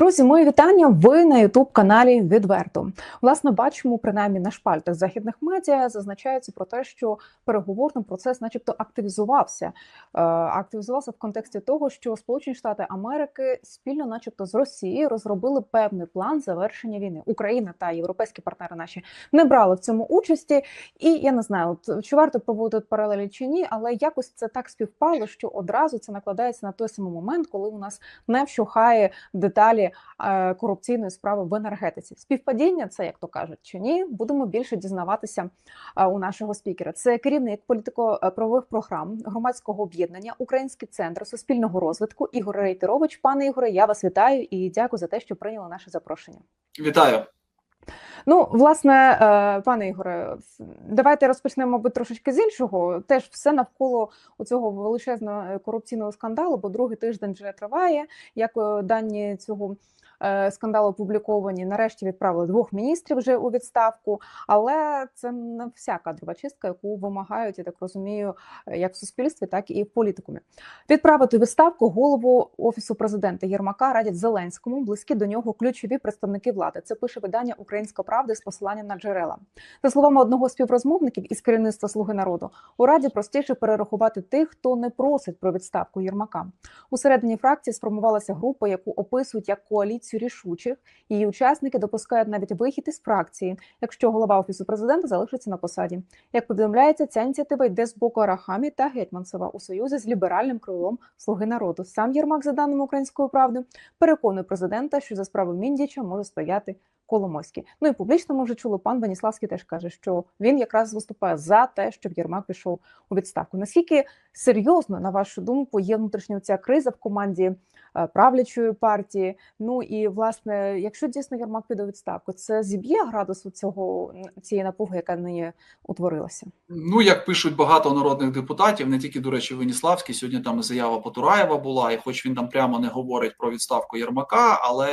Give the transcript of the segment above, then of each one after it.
Друзі, мої вітання. Ви на Ютуб-каналі Відверто. Власне, бачимо, принаймні на шпальтах західних медіа зазначається про те, що переговорний процес, начебто, активізувався. Е, активізувався в контексті того, що Сполучені Штати Америки спільно, начебто, з Росією розробили певний план завершення війни. Україна та європейські партнери наші не брали в цьому участі. І я не знаю, от чи варто проводити паралелі чи ні, але якось це так співпало, що одразу це накладається на той самий момент, коли у нас не вщухає деталі е, корупційної справи в енергетиці. Співпадіння це як то кажуть, чи ні? Будемо більше дізнаватися е, у нашого спікера. Це керівник політико-правових програм громадського об'єднання, Український центр суспільного розвитку Ігор Рейтерович. Пане Ігоре, я вас вітаю і дякую за те, що прийняли наше запрошення. Вітаю. Ну, власне, е, пане Ігоре, давайте розпочнемо мабуть, трошечки з іншого. Теж все навколо цього величезного корупційного скандалу, бо другий тиждень вже триває. Як е, дані цього Е, скандал опубліковані. Нарешті відправили двох міністрів вже у відставку, але це не вся кадрова чистка, яку вимагають, я так розумію, е, як в суспільстві, так і в політикумі. Відправити відставку голову офісу президента Єрмака радять Зеленському. Близькі до нього ключові представники влади. Це пише видання Українська правда з посиланням на джерела. За словами одного з співрозмовників із керівництва Слуги народу у раді простіше перерахувати тих, хто не просить про відставку Єрмака. У середині фракції сформувалася група, яку описують як коаліцію рішучих. Її учасники допускають навіть вихід із фракції, якщо голова офісу президента залишиться на посаді. Як повідомляється, ця ініціатива йде з боку Арахамі та Гетьманцева у союзі з ліберальним крилом Слуги народу. Сам Єрмак, за даними української правди, переконує президента, що за справу Міндіча може стояти. Коломойський. Ну і публічно ми вже чули, пан Ваніславський теж каже, що він якраз виступає за те, щоб Єрмак пішов у відставку. Наскільки серйозно, на вашу думку, є внутрішня ця криза в команді Е, правлячої партії. Ну і власне, якщо дійсно Єрмак піде відставку, це зіб'є градус цього цієї напуги, яка нині утворилася. Ну як пишуть багато народних депутатів, не тільки до речі, Веніславський. Сьогодні там заява Потураєва була, і хоч він там прямо не говорить про відставку Єрмака, але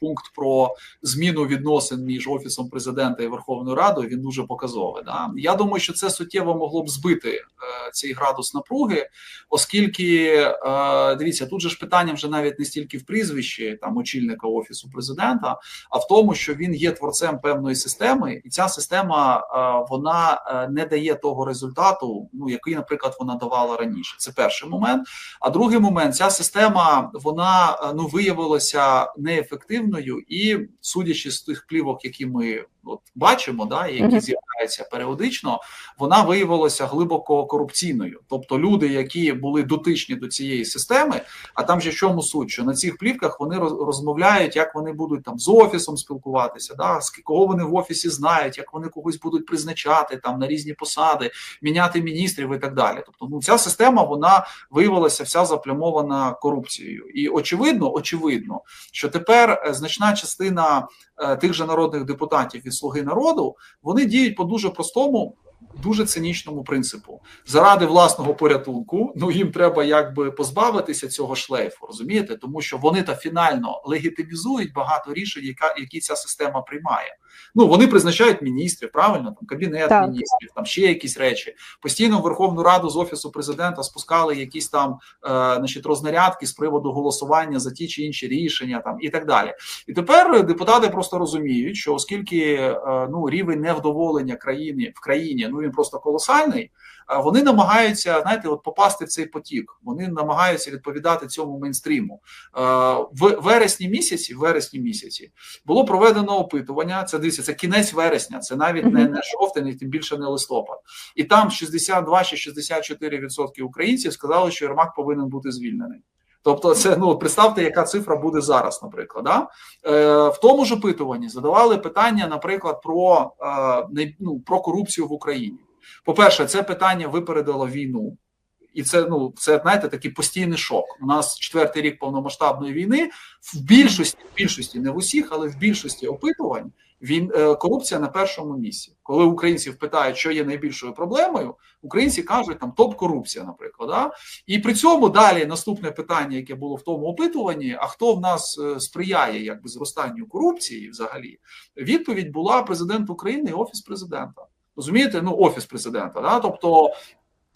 пункт про зміну відносин між офісом президента і Верховною Радою він дуже показовий. Да? Я думаю, що це суттєво могло б збити е, цей градус напруги, оскільки е, дивіться, тут же ж питання вже навіть не стільки в прізвищі там очільника офісу президента, а в тому, що він є творцем певної системи, і ця система е, вона е, не дає того результату, ну який, наприклад, вона давала раніше. Це перший момент. А другий момент ця система вона е, ну виявилася неефективною і судячи з тих плівок, які ми от бачимо, да, які з'являються періодично, вона виявилася глибоко корупційною. Тобто люди, які були дотичні до цієї системи, а там же чому суть, що на цих плівках вони розмовляють, як вони будуть там з офісом спілкуватися, да, з кого вони в офісі знають, як вони когось будуть призначати там на різні посади, міняти міністрів і так далі. Тобто, ну ця система вона виявилася вся заплямована корупцією, і очевидно, очевидно, що тепер е, значна частина е, тих же народних депутатів від слуги народу, вони діють по дуже простому. Дуже цинічному принципу заради власного порятунку. Ну їм треба якби позбавитися цього шлейфу, розумієте, тому що вони та фінально легітимізують багато рішень, яка які ця система приймає. Ну вони призначають міністрів, правильно там кабінет так. міністрів, там ще якісь речі. Постійно в Верховну Раду з офісу президента спускали якісь там е, значить, рознарядки з приводу голосування за ті чи інші рішення, там і так далі. І тепер депутати просто розуміють, що оскільки е, ну рівень невдоволення країни в країні ну він просто колосальний вони намагаються знаєте, от попасти в цей потік. Вони намагаються відповідати цьому мейнстріму. В вересні місяці, в вересні місяці було проведено опитування. Це дивіться, це кінець вересня, це навіть не, не жовтень, і тим більше не листопад. І там 62 чи 64% українців сказали, що Єрмак повинен бути звільнений. Тобто, це ну представте, яка цифра буде зараз, наприклад. Да? Е, В тому ж опитуванні задавали питання, наприклад, про е, ну, про корупцію в Україні. По-перше, це питання випередило війну, і це ну це знаєте такий постійний шок. У нас четвертий рік повномасштабної війни. В більшості в більшості, не в усіх, але в більшості опитувань він е, корупція на першому місці. Коли українців питають, що є найбільшою проблемою, українці кажуть там топ-корупція, наприклад. Да? І при цьому далі наступне питання, яке було в тому опитуванні: а хто в нас е, сприяє якби зростанню корупції? Взагалі, відповідь була президент України і офіс президента. Розумієте, ну офіс президента, да, тобто.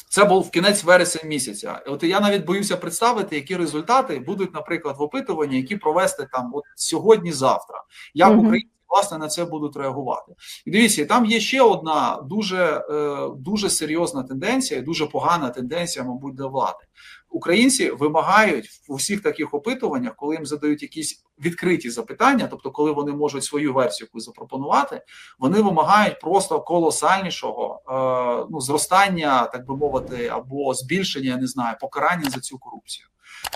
Це був в кінець вересень місяця. От я навіть боюся представити, які результати будуть, наприклад, в опитуванні, які провести там от сьогодні-завтра. Як Мгм. Україна власне на це будуть реагувати? І дивіться, там є ще одна дуже, е, дуже серйозна тенденція, дуже погана тенденція, мабуть, для влади. Українці вимагають в усіх таких опитуваннях, коли їм задають якісь відкриті запитання, тобто, коли вони можуть свою версію запропонувати, вони вимагають просто колосальнішого е, ну зростання, так би мовити, або збільшення, я не знаю, покарання за цю корупцію.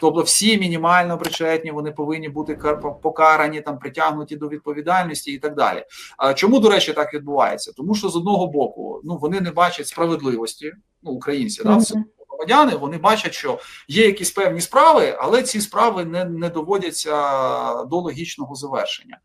Тобто, всі мінімально причетні, вони повинні бути покарані, там притягнуті до відповідальності і так далі. Чому, до речі, так відбувається? Тому що з одного боку, ну вони не бачать справедливості, ну українці, да, в цьому. Громадяни, вони бачать, що є якісь певні справи, але ці справи не, не доводяться до логічного завершення.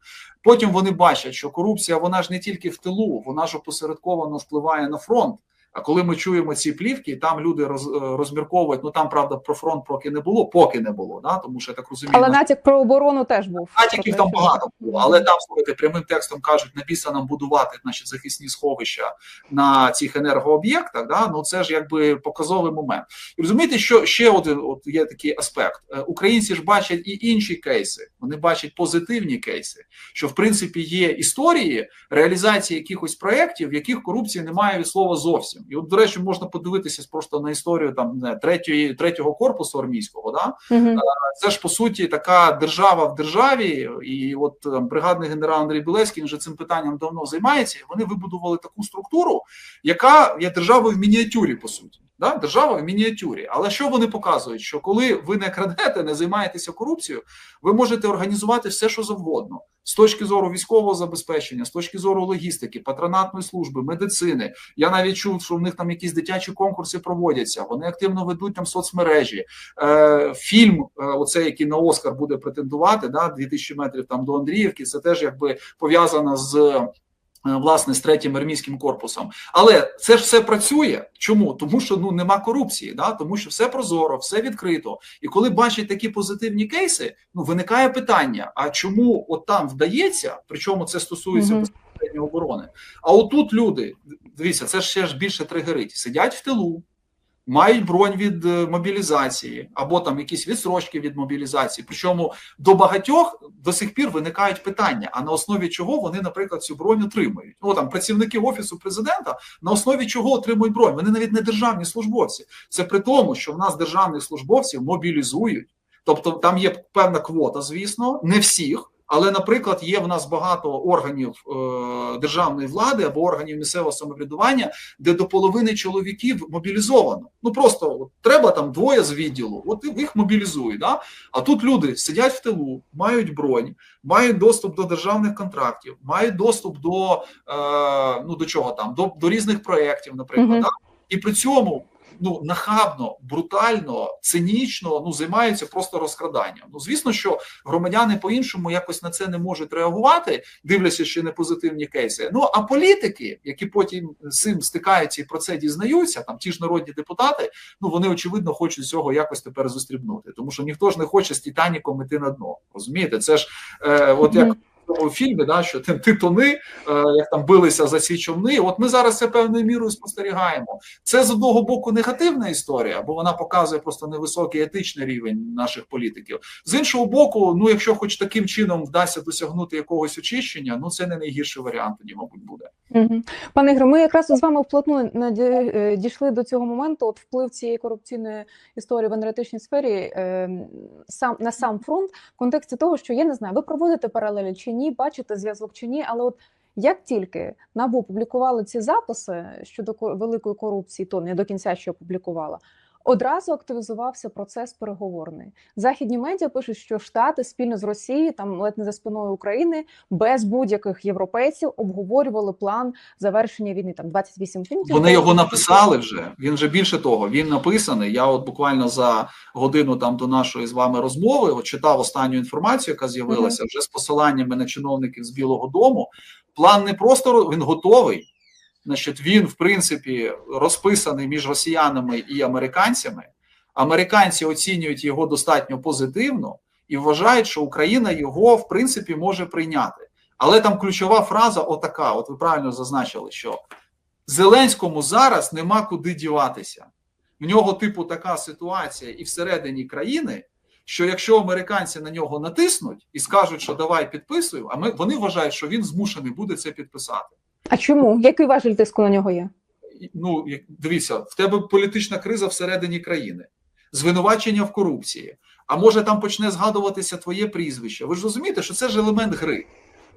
Потім вони бачать, що корупція вона ж не тільки в тилу, вона ж опосередковано впливає на фронт. А коли ми чуємо ці плівки, там люди роз, е, розмірковують. Ну там правда про фронт поки не було, поки не було. Да? Тому що я так розумію, Але натяк про оборону теж був. натяків там багато було. Але там слухайте, прямим текстом кажуть, на біса нам будувати значить, захисні сховища на цих енергооб'єктах. Да? Ну це ж якби показовий момент. І розумієте, що ще один от є такий аспект. Е, Українці ж бачать і інші кейси. Вони бачать позитивні кейси, що в принципі є історії реалізації якихось проєктів, в яких корупції немає від слова зовсім. І от, до речі, можна подивитися просто на історію там не, третьої третього корпусу армійського. Да? Угу. це ж по суті така держава в державі, і от там, бригадний генерал Андрій Білецький вже цим питанням давно займається. і Вони вибудували таку структуру, яка є державою в мініатюрі, по суті. Да? Держава в мініатюрі. Але що вони показують? Що коли ви не крадете, не займаєтеся корупцією, ви можете організувати все, що завгодно. З точки зору військового забезпечення, з точки зору логістики, патронатної служби, медицини. Я навіть чув, що в них там якісь дитячі конкурси проводяться. Вони активно ведуть там соцмережі. Е, фільм, е, оцей, який на Оскар буде претендувати, да, 2000 метрів там до Андріївки, це теж якби пов'язано з. Е, Власне, з третім армійським корпусом, але це ж все працює. Чому? Тому що ну нема корупції, да тому що все прозоро, все відкрито. І коли бачать такі позитивні кейси, ну виникає питання: а чому от там вдається? Причому це стосується безпосередньо оборони. А отут люди, дивіться, це ж ще ж більше тригерить. Сидять в тилу, мають бронь від е, мобілізації або там якісь відсрочки від мобілізації. Причому до багатьох до сих пір виникають питання: а на основі чого вони, наприклад, цю бронь отримують? Ну там працівники офісу президента на основі чого отримують бронь? Вони навіть не державні службовці. Це при тому, що в нас державних службовців мобілізують. Тобто там є певна квота, звісно, не всіх. Але, наприклад, є в нас багато органів е, державної влади або органів місцевого самоврядування, де до половини чоловіків мобілізовано. Ну просто от, треба там двоє з відділу, от їх мобілізують. Да? А тут люди сидять в тилу, мають бронь, мають доступ до державних контрактів, мають доступ до е, ну до чого там, до, до різних проєктів, наприклад. Мгм. Да? І при цьому ну нахабно, брутально, цинічно ну займаються просто розкраданням. Ну звісно, що громадяни по-іншому якось на це не можуть реагувати, дивляться ще не позитивні кейси. Ну а політики, які потім цим стикаються і про це дізнаються, там ті ж народні депутати, ну вони очевидно хочуть цього якось тепер зустрібнути, тому що ніхто ж не хоче з Титаніком іти на дно. Розумієте, це ж е, от як. Тому Фільмі, да, що ти, ти тони, е, як там билися за ці човни. От ми зараз це певною мірою спостерігаємо. Це з одного боку негативна історія, бо вона показує просто невисокий етичний рівень наших політиків. З іншого боку, ну якщо хоч таким чином вдасться досягнути якогось очищення, ну це не найгірший варіант, тоді, мабуть, буде. Пане Ігоре, ми якраз з вами вплотну е, дійшли до цього моменту. От вплив цієї корупційної історії в енергетичній сфері е, сам на сам фронт в контексті того, що я не знаю, ви проводите паралелі чи ні, бачите зв'язок чи ні, але от. Як тільки НАБУ публікували ці записи щодо великої корупції, то не до кінця ще опублікувала, одразу активізувався процес переговорний. Західні медіа пишуть, що Штати спільно з Росією, там ледь не за спиною України, без будь-яких європейців обговорювали план завершення війни. Там 28 пунктів. Вони його написали вже. Він вже більше того, він написаний. Я от буквально за годину там до нашої з вами розмови от читав останню інформацію, яка з'явилася вже з посиланнями на чиновників з Білого Дому. План не просто він готовий. Значить, він, в принципі, розписаний між росіянами і американцями. Американці оцінюють його достатньо позитивно і вважають, що Україна його в принципі може прийняти. Але там ключова фраза отака: от ви правильно зазначили, що Зеленському зараз нема куди діватися. В нього, типу, така ситуація і всередині країни, що якщо американці на нього натиснуть і скажуть, що давай підписуємо, а ми вони вважають, що він змушений буде це підписати. А чому? Який важель тиску на нього є? Ну дивіться, в тебе політична криза всередині країни, звинувачення в корупції. А може там почне згадуватися твоє прізвище? Ви ж розумієте, що це ж елемент гри.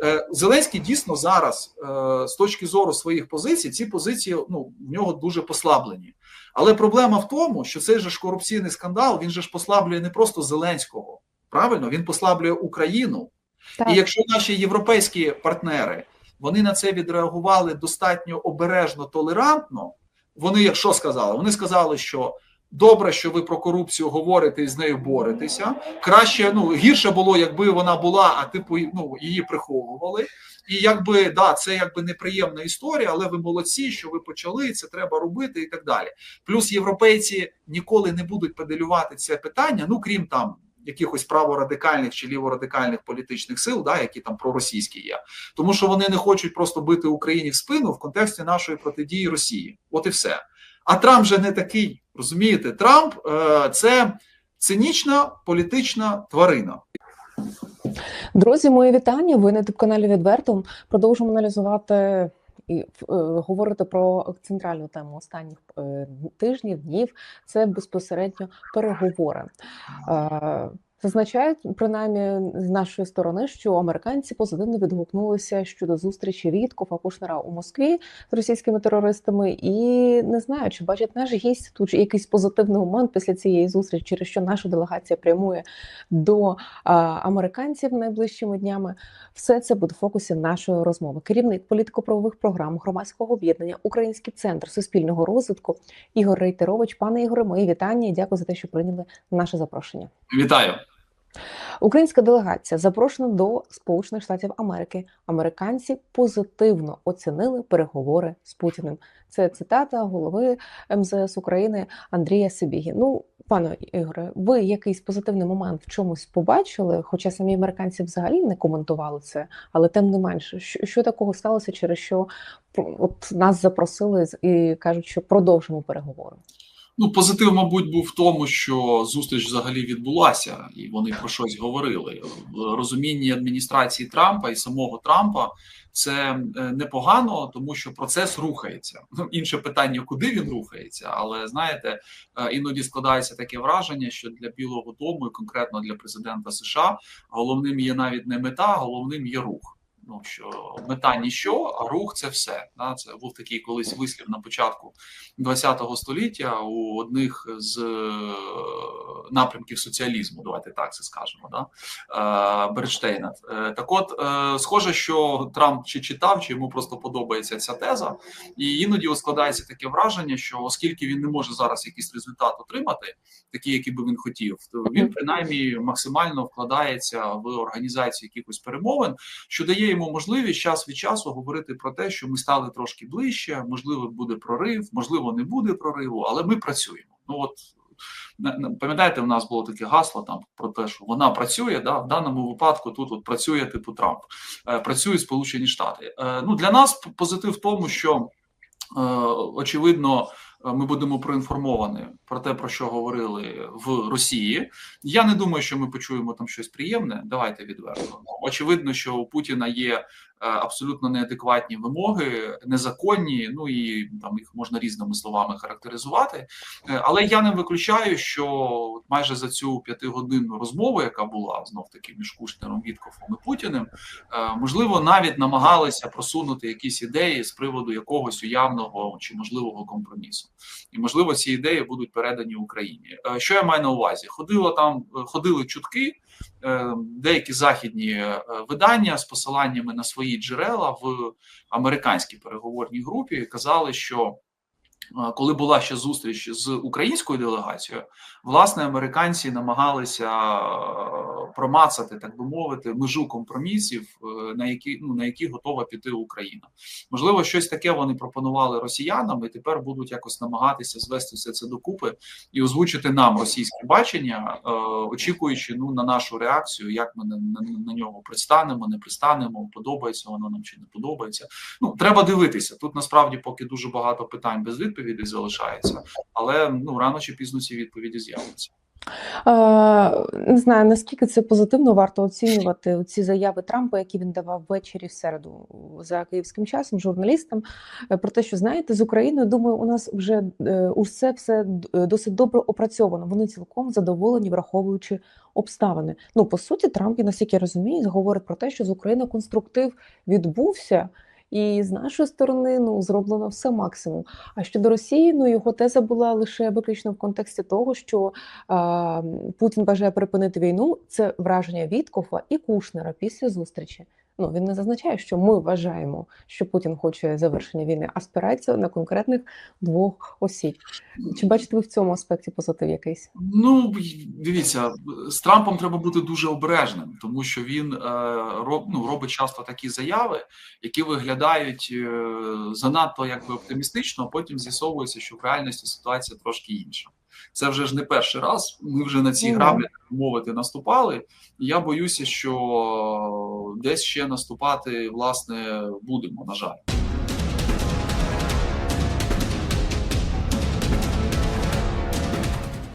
Е, Зеленський дійсно зараз, е, з точки зору своїх позицій, ці позиції ну в нього дуже послаблені. Але проблема в тому, що цей же ж корупційний скандал він же ж послаблює не просто Зеленського. Правильно, він послаблює Україну. Так. І якщо наші європейські партнери вони на це відреагували достатньо обережно, толерантно. Вони що сказали? Вони сказали, що добре, що ви про корупцію говорите і з нею боретеся. Краще, ну гірше було, якби вона була, а типу ну її приховували. І якби да, це якби неприємна історія, але ви молодці, що ви почали, це треба робити і так далі. Плюс європейці ніколи не будуть педалювати це питання, ну крім там якихось праворадикальних чи ліворадикальних політичних сил, да, які там проросійські є, тому що вони не хочуть просто бити Україні в спину в контексті нашої протидії Росії. От і все. А Трамп же не такий. Розумієте, Трамп е, це цинічна політична тварина. Друзі, мої вітання. Ви на каналі відверто продовжуємо аналізувати і е, говорити про центральну тему останніх е, тижнів, днів. Це безпосередньо переговори. Зазначають принаймні з нашої сторони, що американці позитивно відгукнулися щодо зустрічі Віткофа Кушнера у Москві з російськими терористами, і не знаю, чи бачить наш гість тут якийсь позитивний момент після цієї зустрічі, через що наша делегація прямує до а, американців найближчими днями. Все це буде в фокусі нашої розмови. Керівник політико-правових програм громадського об'єднання Український центр суспільного розвитку Ігор Рейтерович. Пане Ігоре, мої вітання і дякую за те, що прийняли наше запрошення. Вітаю. Українська делегація запрошена до Сполучених Штатів Америки. Американці позитивно оцінили переговори з Путіним. Це цитата голови МЗС України Андрія Сибігі. Ну, пане Ігоре, ви якийсь позитивний момент в чомусь побачили? Хоча самі американці взагалі не коментували це, але тим не менше, що, що такого сталося, через що от нас запросили і кажуть, що продовжимо переговори. Ну, позитив, мабуть, був в тому, що зустріч взагалі відбулася, і вони про щось говорили. В розумінні адміністрації Трампа і самого Трампа це непогано, тому що процес рухається. Ну, інше питання, куди він рухається, але знаєте, іноді складається таке враження, що для Білого Дому, і конкретно для президента США, головним є навіть не мета, головним є рух. Ну що мета ніщо, а рух це все. Да? Це був такий колись вислів на початку ХХ століття у одних з напрямків соціалізму. Давайте так це скажемо. Да? Бернштейна. Так, от схоже, що Трамп чи читав, чи йому просто подобається ця теза, і іноді складається таке враження, що оскільки він не може зараз якийсь результат отримати, такий, який би він хотів, то він принаймні максимально вкладається в організацію якихось перемовин, що дає йому можливість час від часу говорити про те, що ми стали трошки ближче, можливо, буде прорив, можливо, не буде прориву, але ми працюємо. Ну от пам'ятаєте, у нас було таке гасло там про те, що вона працює. Да, в даному випадку тут от працює типу Трамп, працює Сполучені Штати. Ну для нас позитив в тому, що очевидно. Ми будемо проінформовані про те, про що говорили в Росії. Я не думаю, що ми почуємо там щось приємне. Давайте відверто. Очевидно, що у Путіна є абсолютно неадекватні вимоги, незаконні. Ну і там їх можна різними словами характеризувати. Але я не виключаю, що майже за цю п'ятигодинну розмову, яка була знов таки між Кушнером, Віткофом і Путіним, можливо, навіть намагалися просунути якісь ідеї з приводу якогось уявного чи можливого компромісу. І можливо, ці ідеї будуть передані Україні. Що я маю на увазі? Ходило там, ходили чутки. Деякі західні видання з посиланнями на свої джерела в американській переговорній групі казали, що коли була ще зустріч з українською делегацією, власне, американці намагалися промацати, так би мовити, межу компромісів, е, на які ну на які готова піти Україна. Можливо, щось таке вони пропонували росіянам, і тепер будуть якось намагатися звести все це докупи і озвучити нам російське бачення, е, очікуючи ну на нашу реакцію, як ми на, на, на нього пристанемо, не пристанемо, подобається воно нам чи не подобається. Ну треба дивитися. Тут насправді поки дуже багато питань без відповідей залишається, але ну рано чи пізно ці відповіді з'являться. Е, Не знаю наскільки це позитивно варто оцінювати ці заяви Трампа, які він давав ввечері в середу за київським часом журналістам. е, Про те, що знаєте, з Україною думаю, у нас вже е, усе все досить добре опрацьовано. Вони цілком задоволені, враховуючи обставини. Ну по суті, Трамп, наскільки я розумію, говорить про те, що з Україною конструктив відбувся. І з нашої сторони ну зроблено все максимум. А щодо Росії, ну його теза була лише виключно в контексті того, що е, Путін бажає припинити війну. Це враження Віткофа і Кушнера після зустрічі. Ну він не зазначає, що ми вважаємо, що Путін хоче завершення війни, а спирається на конкретних двох осіб. Чи бачите ви в цьому аспекті позитив якийсь? Ну дивіться, з Трампом треба бути дуже обережним, тому що він е, роб, ну, робить часто такі заяви, які виглядають е, занадто якби оптимістично, а потім з'ясовується, що в реальності ситуація трошки інша. Це вже ж не перший раз. Ми вже на ці граблі так мовити наступали. Я боюся, що десь ще наступати власне будемо. На жаль.